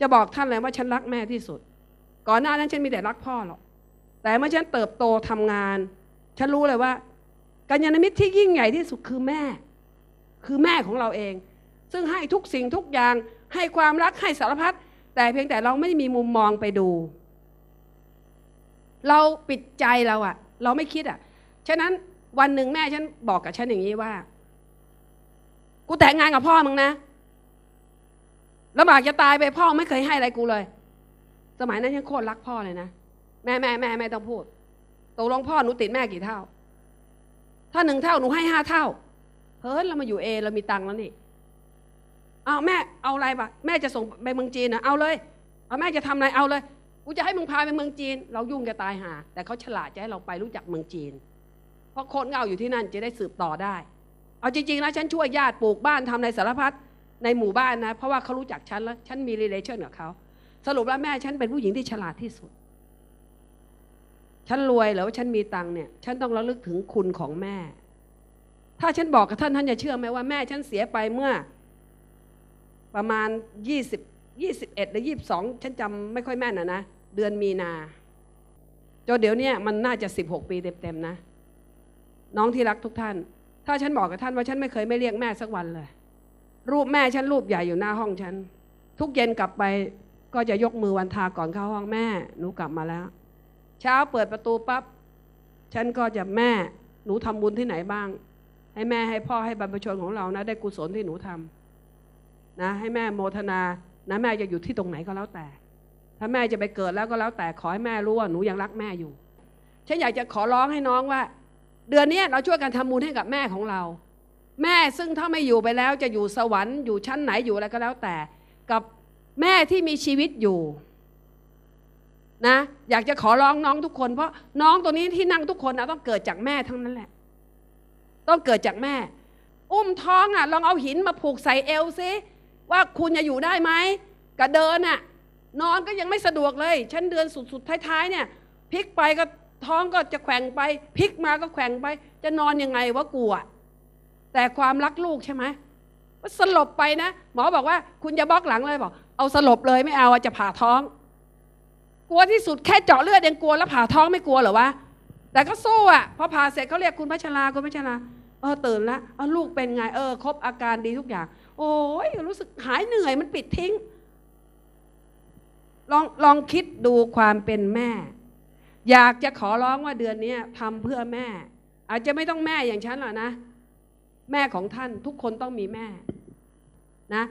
จะบอกท่านเลยว่าฉันรักแม่ที่สุด ก่อนหน้านั้นฉันมีแต่รักพ่อหรอก แต่เมื่อฉันเติบโตทำงาน ฉันรู้เลยว่ากัญญาณมิตรที่ยิ่งใหญ่ที่สุดคือแม่ คือแม่ของเราเอง ซึ่งให้ทุกสิ่งทุกอย่างให้ความรักให้สารพัดแต่เพียงแต่เราไม่ได้มีมุมมองไปดู เราปิดใจเราอะเราไม่คิดอะฉะนั้นวันหนึ่งแม่ฉันบอกกับฉันอย่างนี้ว่า กูแต่งงานกับพ่อมึงนะ ลำบากจะตายไปพ่อไม่เคยให้อะไรกูเลย สมัยนั้นยังโคตรรักพ่อเลยนะแม่แม่แม่ไม่ต้องพูดตกลงพ่อหนูติดแม่กี่เท่า ถ้าหนึ่งเท่าหนูให้ห้าเท่าเฮ้ยเรามาอยู่เอเรามีตังค์แล้วนี่เอาแม่เอาอะไรปะแม่จะส่งไปเมืองจีนนะเอาเลยเอาแม่จะทำอะไรเอาเลยกูจะให้มึงพาไปเมืองจีน เรายุ่งจะตายหา แต่เขาฉลาดจะให้เราไปรู้จักเมืองจีน เพราะคนเงาอยู่ที่นั่นจะได้สืบต่อได้ เอาจริงๆนะฉันช่วยญาติปลูกบ้านทำในสารพัด ในหมู่บ้านนะ เพราะว่าเขารู้จักฉันแล้วฉันมีรีเลชั่นกับเขาสรุปแล้วแม่ฉันเป็นผู้หญิงที่ฉลาดที่สุด ฉันรวยหรือว่าฉันมีตังเนี่ย ฉันต้องระลึกถึงคุณของแม่ ถ้าฉันบอกกับท่านท่านจะเชื่อไหมว่าแม่ฉันเสียไปเมื่อ ประมาณยี่สิบยี่สิบเอ็ดหรือยี่สิบสองฉันจำไม่ค่อยแม่นนะนะเดือนมีนาจนเดี๋ยวนี้มันน่าจะสิบหกปีเต็มๆนะ น้องที่รักทุกท่าน ถ้าฉันบอกกับท่านว่าฉันไม่เคยไม่เรียกแม่สักวันเลย รูปแม่ฉันรูปใหญ่อยู่หน้าห้องฉัน ทุกเย็นกลับไปก็จะยกมือวันทาก่อนเข้าห้องแม่หนูกลับมาแล้ว เช้าเปิดประตูปั๊บฉันก็จะแม่หนูทำบุญที่ไหนบ้าง ให้แม่ให้พ่อให้บรรพชนของเรานะ ได้กุศลที่หนูทำนะ ให้แม่โมทนานะแม่จะอยู่ที่ตรงไหนก็แล้วแต่ ถ้าแม่จะไปเกิดแล้วก็แล้วแต่ขอให้แม่รู้ว่าหนูยังรักแม่อยู่ฉันอยากจะขอร้องให้น้องว่า เดือนนี้เราช่วยกันทำบุญให้กับแม่ของเรา แม่ซึ่งถ้าไม่อยู่ไปแล้วจะอยู่สวรรค์อยู่ชั้นไหนอยู่อะไรก็แล้วแต่ กับแม่ที่มีชีวิตอยู่นะอยากจะขอร้องน้องทุกคน เพราะน้องตัวนี้ที่นั่งทุกคนนะต้องเกิดจากแม่ทั้งนั้นแหละ ต้องเกิดจากแม่ อุ้มท้องอะลองเอาหินมาผูกใส่เอวซิว่าคุณจะอยู่ได้ไหมกับเดินอะนอนก็ยังไม่สะดวกเลยฉันเดือนสุดๆท้ายๆเนี่ยพลิกไปก็ท้องก็จะแข่งไปพลิกมาก็แข่งไป จะนอนยังไงวะกูอะ แต่ความรักลูกใช่ไหมว่าสลบไปนะ หมอบอกว่าคุณจะบล็อกหลังเลยบอก เอาสลบเลยไม่เอาจะผ่าท้อง กลัวที่สุดแค่เจาะเลือดยังกลัวแล้วผ่าท้องไม่กลัวเหรอวะแต่ก็สู้อะพอผ่าเสร็จเขาเรียกคุณพัชราคุณพัชราเออตื่นล้วเออลูกเป็นไงเออครบอาการดีทุกอย่าง โอ้ยรู้สึกหายเหนื่อยมันปิดทิ้ง ลองลองคิดดูความเป็นแม่ อยากจะขอร้องว่าเดือนนี้ทำเพื่อแม่ อาจจะไม่ต้องแม่อย่างฉันหรอกนะ แม่ของท่านทุกคนต้องมีแม่นะ